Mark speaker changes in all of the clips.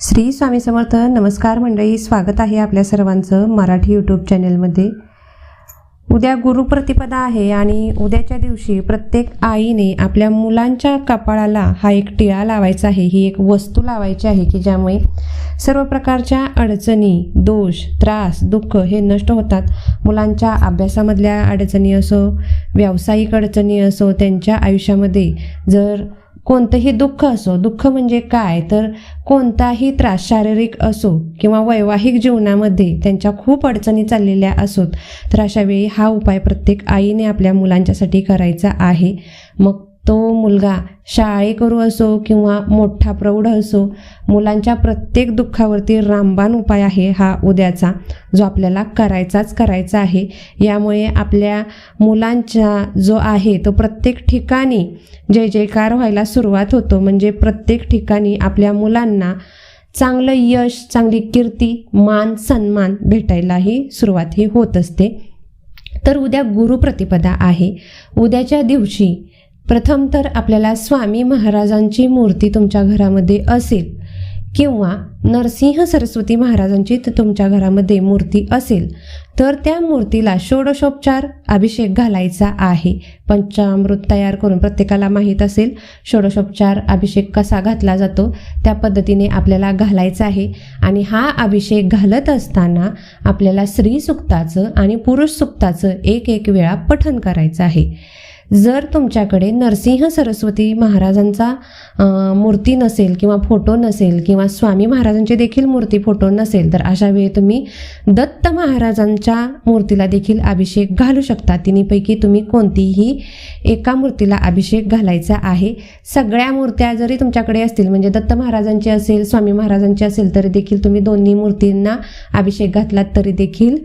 Speaker 1: श्री स्वामी समर्थ नमस्कार मंडळी. स्वागत आहे आपल्या सर्वांचं मराठी यूट्यूब चॅनेलमध्ये उद्या गुरुप्रतिपदा आहे आणि उद्याच्या दिवशी प्रत्येक आईने आपल्या मुलांच्या कपाळाला हा एक टिळा लावायचा आहे. ही एक वस्तू लावायची आहे की ज्यामुळे सर्व प्रकारच्या अडचणी दोष त्रास दुःख हे नष्ट होतात. मुलांच्या अभ्यासामधल्या अडचणी असो व्यावसायिक अडचणी असो त्यांच्या आयुष्यामध्ये जर कोणतंही दुःख असो दुःख म्हणजे काय? तर कोणताही त्रास शारीरिक असो किंवा वैवाहिक जीवनामध्ये त्यांच्या खूप अडचणी चाललेल्या असोत तर अशा वेळी हा उपाय प्रत्येक आईने आपल्या मुलांच्यासाठी करायचा आहे. मग तो मुलगा शाळेकरू असो किंवा मोठा प्रौढ असो मुलांच्या प्रत्येक दुःखावरती रामबाण उपाय आहे हा उद्याचा जो आपल्याला करायचाच करायचा आहे. यामुळे आपल्या मुलांचा जो आहे तो प्रत्येक ठिकाणी जय जयकार व्हायला सुरुवात होतो. म्हणजे प्रत्येक ठिकाणी आपल्या मुलांना चांगलं यश चांगली कीर्ती मान सन्मान भेटायलाही सुरुवात ही होत असते. तर उद्या गुरुप्रतिपदा आहे. उद्याच्या दिवशी प्रथम तर आपल्याला स्वामी महाराजांची मूर्ती तुमच्या घरामध्ये असेल किंवा नरसिंह सरस्वती महाराजांची तुमच्या घरामध्ये मूर्ती असेल तर त्या मूर्तीला षोडशोपचार अभिषेक घालायचा आहे. पंचामृत तयार करून प्रत्येकाला माहीत असेल षोडशोपचार अभिषेक कसा घातला जातो त्या पद्धतीने आपल्याला घालायचा आहे. आणि हा अभिषेक घालत असताना आपल्याला स्त्री सुक्ताचं आणि पुरुष सुक्ताचं एक एक वेळा पठन करायचं आहे. जर तुमच्याकडे नरसिंह सरस्वती महाराजांचा मूर्ती नसेल किंवा फोटो नसेल किंवा स्वामी महाराजांची देखील मूर्ती फोटो नसेल तर अशा वेळी तुम्ही दत्त महाराजांच्या मूर्तीला देखील अभिषेक घालू शकता. तिन्हीपैकी तुम्ही कोणतीही एका मूर्तीला अभिषेक घालायचा आहे. सगळ्या मूर्त्या जरी तुमच्याकडे असतील म्हणजे दत्त महाराजांची असेल स्वामी महाराजांची असेल तरी देखील तुम्ही दोन्ही मूर्तींना अभिषेक घातलात तरी देखील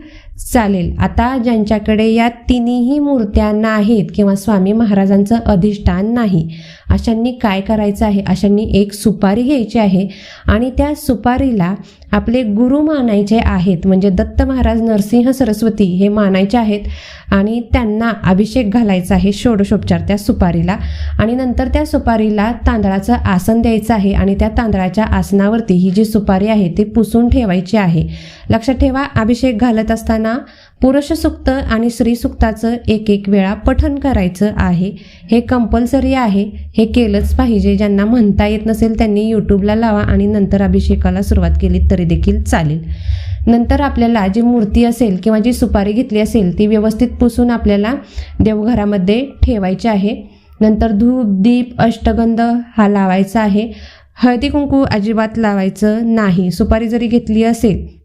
Speaker 1: चालेल. आता ज्यांच्याकडे या तिन्ही मूर्त्या नाहीत किंवा स्वामी महाराजांचं अधिष्ठान नाही अशांनी काय करायचं आहे? अशांनी एक सुपारी घ्यायची आहे आणि त्या सुपारीला आपले गुरु मानायचे आहेत. म्हणजे दत्त महाराज नरसिंह सरस्वती हे मानायचे आहेत आणि त्यांना अभिषेक घालायचा आहे षोडशोपचार त्या सुपारीला. आणि नंतर त्या सुपारीला तांदळाचं आसन द्यायचं आहे आणि त्या तांदळाच्या आसनावरती ही जी सुपारी आहे ती पुसून ठेवायची आहे. लक्षात ठेवा अभिषेक घालत असताना पुरुष सुक्त आणि स्त्रीसुक्ताचं एक एक वेळा पठन करायचं आहे. हे कंपल्सरी आहे. हे केलंच पाहिजे. ज्यांना म्हणता येत नसेल त्यांनी यूट्यूबला लावा आणि नंतर अभिषेकाला सुरुवात केली तरी देखील चालेल. नंतर आपल्याला जी मूर्ती असेल किंवा जी सुपारी घेतली असेल ती व्यवस्थित पुसून आपल्याला देवघरामध्ये ठेवायची आहे. नंतर धूप दीप अष्टगंध हा लावायचा आहे. हळदी कुंकू अजिबात लावायचं नाही. सुपारी जरी घेतली असेल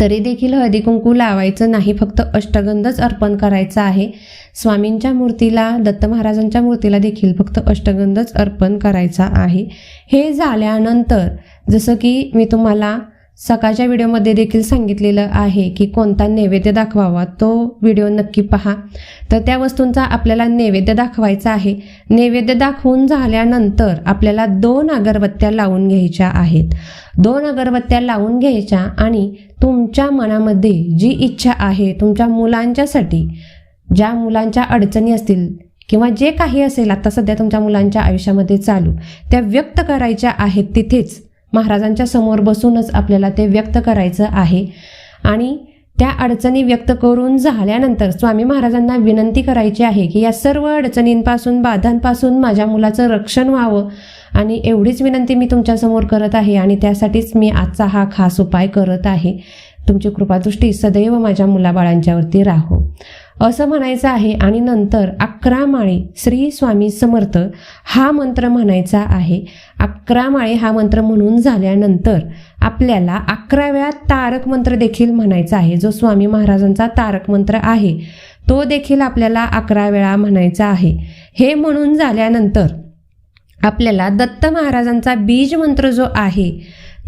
Speaker 1: तरी देखील हळदी कुंकू लावायचं नाही फक्त अष्टगंधच अर्पण करायचा आहे. स्वामींच्या मूर्तीला दत्त महाराजांच्या मूर्तीला देखील फक्त अष्टगंधच अर्पण करायचा आहे. हे झाल्यानंतर जसं की मी तुम्हाला सकाळच्या व्हिडिओमध्ये देखील सांगितलेलं आहे की कोणता नैवेद्य दाखवावा तो व्हिडिओ नक्की पहा. तर त्या वस्तूंचा आपल्याला नैवेद्य दाखवायचा आहे. नैवेद्य दाखवून झाल्यानंतर आपल्याला दोन अगरबत्त्या लावून घ्यायच्या आहेत. दोन अगरबत्त्या लावून घ्यायच्या आणि तुमच्या मनामध्ये जी इच्छा आहे तुमच्या मुलांच्यासाठी ज्या मुलांच्या अडचणी असतील किंवा जे काही असेल आता सध्या तुमच्या मुलांच्या आयुष्यामध्ये चालू त्या व्यक्त करायच्या आहेत तिथेच. महाराजांच्या समोर बसूनच आपल्याला ते व्यक्त करायचं आहे. आणि त्या अडचणी व्यक्त करून झाल्यानंतर स्वामी महाराजांना विनंती करायची आहे की या सर्व अडचणींपासून बाधांपासून माझ्या मुलाचं रक्षण व्हावं. आणि एवढीच विनंती मी तुमच्यासमोर करत आहे आणि त्यासाठीच मी आजचा हा खास उपाय करत आहे. तुमची कृपादृष्टी सदैव माझ्या मुलाबाळांच्यावरती राहो. असं म्हणायचं आहे आणि नंतर अकरा माळी श्री स्वामी समर्थ हा मंत्र म्हणायचा आहे. अकरा माळे हा मंत्र म्हणून झाल्यानंतर आपल्याला अकरा वेळा तारक मंत्र देखील म्हणायचा आहे. जो स्वामी महाराजांचा तारक मंत्र आहे तो देखील आपल्याला अकरा वेळा म्हणायचा आहे. हे म्हणून झाल्यानंतर आपल्याला दत्त महाराजांचा बीज मंत्र जो आहे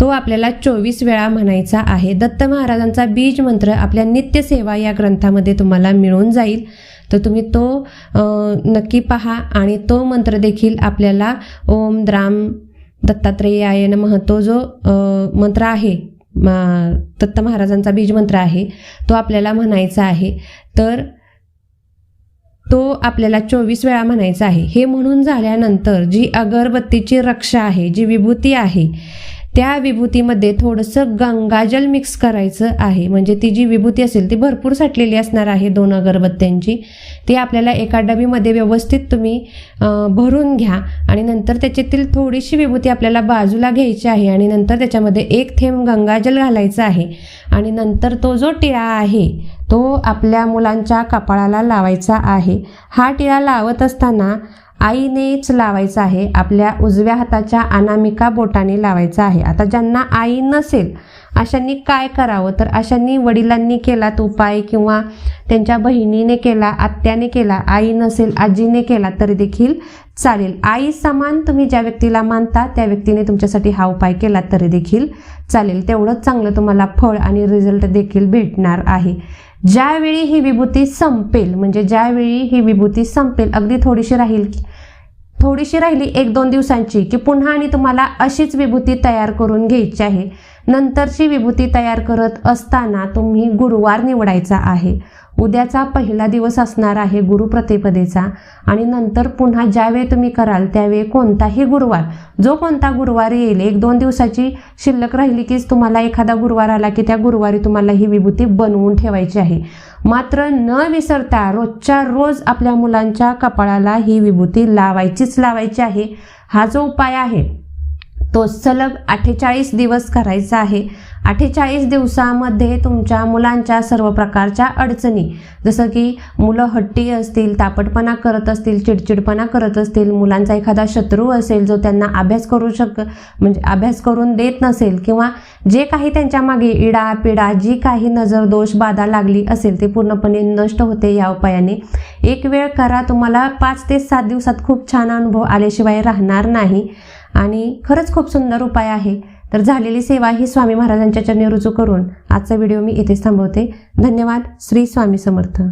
Speaker 1: तो आपल्याला चोवीस वेळा म्हणायचा आहे. दत्त महाराजांचा बीज मंत्र आपल्या नित्यसेवा या ग्रंथामध्ये तुम्हाला मिळून जाईल. तर तुम्ही तो नक्की पहा आणि तो मंत्र देखील आपल्याला ओम द्राम दत्तात्रेयाय नमः तो जो मंत्र आहे दत्त महाराजांचा बीज मंत्र आहे तो आपल्याला म्हणायचा आहे. तर तो आपल्याला चोवीस वेळा म्हणायचा आहे. हे म्हणून झाल्यानंतर जी अगरबत्तीची रक्षा आहे जी विभूती आहे त्या विभूतीमध्ये थोडंसं गंगाजल मिक्स करायचं आहे. म्हणजे ती जी विभूती असेल ती भरपूर साठलेली असणार आहे दोन अगरबत्त्यांची. ती आपल्याला एका डबीमध्ये व्यवस्थित तुम्ही भरून घ्या आणि नंतर त्याच्यातील थोडीशी विभूती आपल्याला बाजूला घ्यायची आहे आणि नंतर त्याच्यामध्ये एक थेंब गंगाजल घालायचं आहे. आणि नंतर तो जो टिळा आहे तो आपल्या मुलांच्या कपाळाला लावायचा आहे. हा टिळा लावत असताना आईनेच लावायचं आहे आपल्या उजव्या हाताच्या अनामिका बोटाने लावायचं आहे. आता ज्यांना आई नसेल अशांनी काय करावं? तर अशांनी वडिलांनी केला तो उपाय किंवा त्यांच्या बहिणीने केला आत्याने केला आई नसेल आजीने केला तरी देखील चालेल. आई समान तुम्ही ज्या व्यक्तीला मानता त्या व्यक्तीने तुमच्यासाठी हा उपाय केला तरी देखील चालेल. तेवढंच चांगलं तुम्हाला फळ आणि रिझल्ट देखील भेटणार आहे. ज्यावेळी ही विभूती संपेल म्हणजे ज्यावेळी ही विभूती संपेल अगदी थोडीशी राहील थोडीशी राहिली एक दोन दिवसांची की पुन्हा आणि तुम्हाला अशीच विभूती तयार करून घ्यायची आहे. नंतरची विभूती तयार करत असताना तुम्ही गुरुवार निवडायचा आहे. उद्याचा पहिला दिवस असणार आहे गुरुप्रतिपदेचा आणि नंतर पुन्हा ज्यावेळी तुम्ही कराल त्यावेळी कोणताही गुरुवार जो कोणता गुरुवार येईल एक दोन दिवसाची शिल्लक राहिली कीच तुम्हाला एखादा गुरुवार आला की त्या गुरुवारी तुम्हाला ही विभूती बनवून ठेवायची आहे. मात्र न विसरता रोजच्या रोज आपल्या मुलांच्या कपाळाला ही विभूती लावायचीच लावायची आहे. हा जो उपाय आहे तो सलग अठ्ठेचाळीस दिवस करायचा आहे. अठ्ठेचाळीस दिवसामध्ये तुमच्या मुलांच्या सर्व प्रकारच्या अडचणी जसं की मुलं हट्टी असतील तापटपणा करत असतील चिडचिडपणा करत असतील मुलांचा एखादा शत्रू असेल जो त्यांना अभ्यास करू शक म्हणजे अभ्यास करून देत नसेल किंवा जे काही त्यांच्या मागे इडा पिडा जी काही नजर दोष बाधा लागली असेल ते पूर्णपणे नष्ट होते या उपायाने. एक वेळ करा तुम्हाला पाच ते सात दिवसात खूप छान अनुभव आल्याशिवाय राहणार नाही. आणि खरंच खूप सुंदर उपाय आहे. तर झालेली सेवा ही स्वामी महाराजांच्या चरणी रुजू करून आजचा व्हिडिओ मी इथेच थांबवते. धन्यवाद. श्री स्वामी समर्थ.